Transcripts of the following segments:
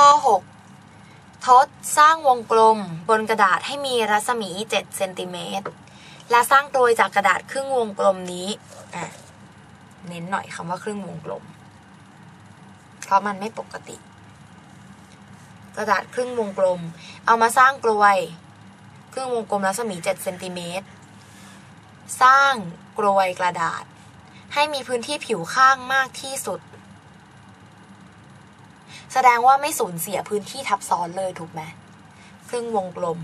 ข้อ 6 ทดสร้างวงกลมบนกระดาษให้มีรัศมี 7 เซนติเมตร และสร้างกลวยจากกระดาษครึ่งวงกลมนี้เน้นหน่อยคำว่าครึ่งวงกลม เพราะมันไม่ปกติ กระดาษครึ่งวงกลม เอามาสร้างกลวยครึ่งวงกลมรัศมี7เซนติเมตร สร้างกลวยกระดาษ ให้มีพื้นที่ผิวข้างมากที่สุด แสดงว่าไม่สูญเสียพื้นที่ทับซ้อนเลยถูกไหมครึ่งวงกลม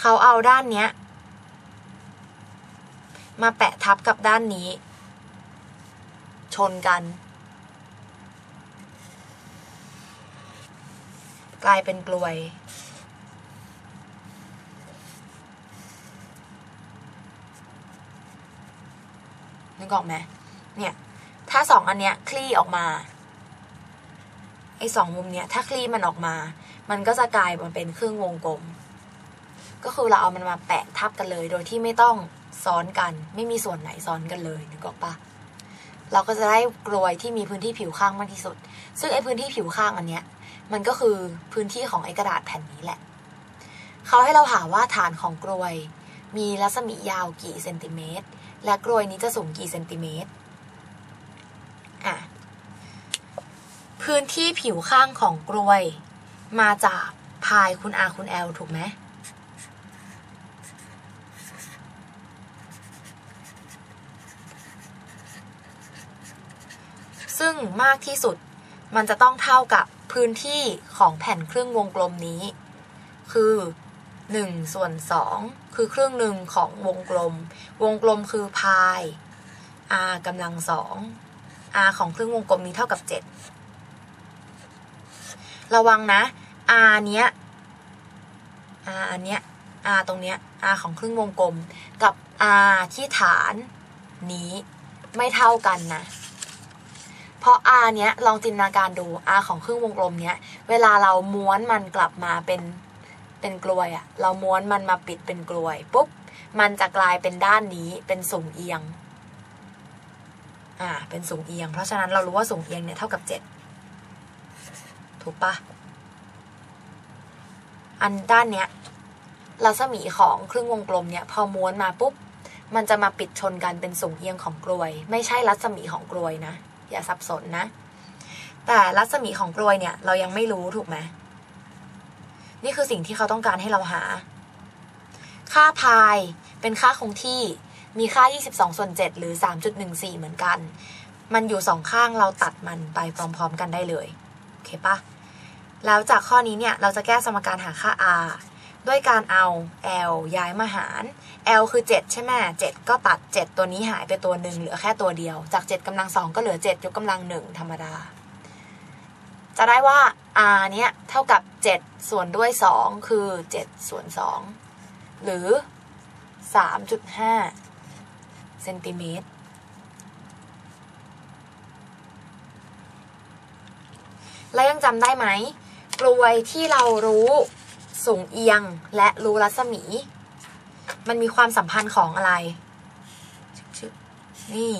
เขาเอาด้านเนี้ย มาแปะทับกับด้านนี้ ชนกัน กลายเป็นกลวยนึกออกไหมเนี่ย ถ้าสองอันเนี้ยคลี่ออกมาไอ้สองมุมเนี้ยถ้าคลี่มันออกมา มันก็จะกลายมาเป็นครึ่งวงกลม ก็คือเราเอามันมาแปะทับกันเลย โดยที่ไม่ต้องซ้อนกัน ไม่มีส่วนไหนซ้อนกันเลยนึกออกปะเราก็จะได้กลวยที่มีพื้นที่ผิวข้างมากที่สุด ซึ่งไอ้พื้นที่ผิวข้างอันเนี้ย มันก็คือพื้นที่ของไอ้กระดาษแผ่นนี้แหละ เขาให้เราหาว่าฐานของกลวย มีรัศมียาวกี่เซนติเมตร และกลวยนี้จะสูงกี่เซนติเมตร อะ พื้นที่ผิวข้างของกลวย มาจากพายคุณอาคุณแอลถูกไหมซึ่งมากที่สุดมันจะต้องเท่ากับพื้นที่ของแผ่นครึ่งวงกลมนี้ คือ1ส่วน2คือครึ่งหนึ่งของวงกลม วงกลมคือพาย r กำลังสอง r ของครึ่งวงกลมนี้เท่ากับ 7 ระวังนะ r เนี้ย r อันเนี้ย r ตรงเนี้ย r ของครึ่งวงกลม กับ r ที่ฐานนี้ไม่เท่ากันนะ เพราะ r เนี้ยลองจินตนาการดู r ของครึ่งวงกลมเนี้ย เวลาเราม้วนมันกลับมาเป็นเป็นกลวยอะเราม้วนมันมาปิดเป็นกลวยปุ๊บมันจะกลายเป็นด้านนี้เป็นสูงเอียง อ่า เป็นสูงเอียง เพราะฉะนั้นเรารู้ว่าสูงเอียงเนี่ยเท่ากับเจ็ด ถูกปะอันด้านเนี้ยรัศมีของครึ่งวงกลมเนี่ย พอม้วนมาปุ๊บ มันจะมาปิดชนกันเป็นสูงเอียงของกลวย ไม่ใช่รัศมีของกลวยนะ อย่าสับสนนะ แต่รัศมีของกลวยเนี่ย เรายังไม่รู้ถูกไหมนี่คือสิ่งที่เขาต้องการให้เราหา ค่าพายเป็นค่าคงที่มีค่า 22 ส่วน 7 หรือ 3.14 เหมือนกัน มันอยู่สองข้างเราตัดมันไปพร้อม ๆ กันได้เลย โอเคปะ แล้วจากข้อนี้เนี่ยเราจะแก้สมการหาค่า r ด้วยการเอา l ย้ายมาหาร l คือ 7 ใช่ไหม7 ก็ตัด 7 ตัวนี้หายไปตัวหนึ่งเหลือแค่ตัวเดียว จาก 7กำลังสองก็เหลือ 7 ยกกำลังหนึ่งธรรมดา จะได้ว่า r เนี้ยเท่ากับ 7 ส่วนด้วย 2 คือ 7 ส่วน 2 หรือ 3.5เซนติเมตรแล้วยังจำได้ไหม กลวยที่เรารู้สูงเอียงและรู้รัศมี มันมีความสัมพันธ์ของอะไร นี่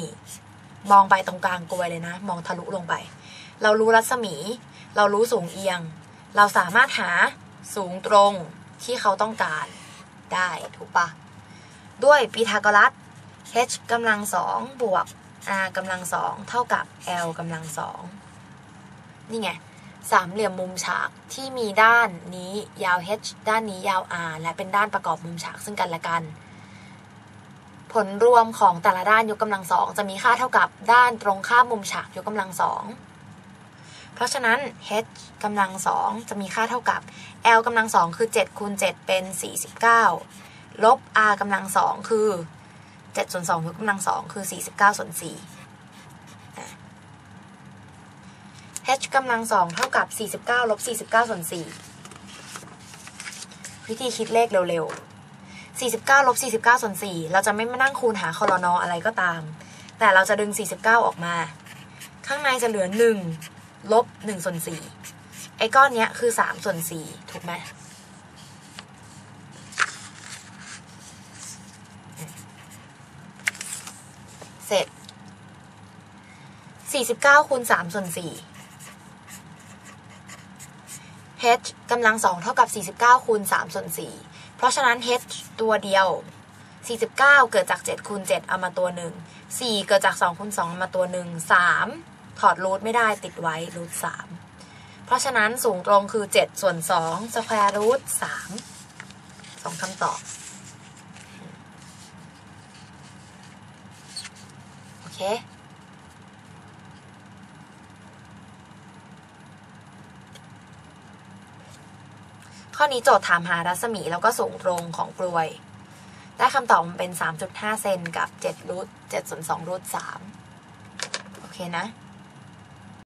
มองไปตรงกลางกลวยเลยนะ มองทะลุลงไป เรารู้รัศมี เรารู้สูงเอียง เราสามารถหาสูงตรงที่เขาต้องการได้ถูกปะด้วยปีทาโกรัส h กำลังสองบวก r กำลังสองเท่ากับ l กำลังสองนี่ไง สามเหลี่ยมมุมฉากที่มีด้านนี้ยาว h ด้านนี้ยาว r และเป็นด้านประกอบมุมฉากซึ่งกันและกัน ผลรวมของแต่ละด้านยกกำลังสองจะมีค่าเท่ากับด้านตรงข้ามมุมฉากยกกำลังสองเพราะฉะนั้น h กำลังสองจะมีค่าเท่ากับ l กำลังสองคือ7คูณ7เป็น 49 ลบ r กำลังสองคือ7ส่วน2ยกกำลังสองคือ 49ส่วน4 h กำลังสองเท่ากับ 49ลบ49 ส่วน 4 วิธีคิดเลขเร็วๆ 49ลบ49 ส่วน 4 เราจะไม่มานั่งคูณหาคอรนออะไรก็ตาม แต่เราจะดึง 49 ออกมา ข้างในจะเหลือ 1 ลบ1ส่วน 4 ไอ้ก้อนเนี้ยคือ 3 ส่วน 4 ถูกไหมเสร็จ49คูณ3ส่วน4 h กำลังสองเท่ากับ 49คูณ3ส่วน4เพราะฉะนั้น h ตัวเดียว 49 เกิดจาก 7คูณ7เอามาตัวหนึ่ง4 เกิดจาก2คูณ2เอามาตัวหนึ่ง3ถอดรูทไม่ได้ติดไว้รูท3เพราะฉะนั้นสูงตรงคือ 7 ส่วน2สแควร์รูท3สองคำตอบ โอเค ข้อนี้โจทย์ถามหารัศมีแล้วก็สูงตรงของกลวย ได้คำตอบมันเป็น 3.5 เซนกับ7รูท7ส่วน2รูท3โอเคนะ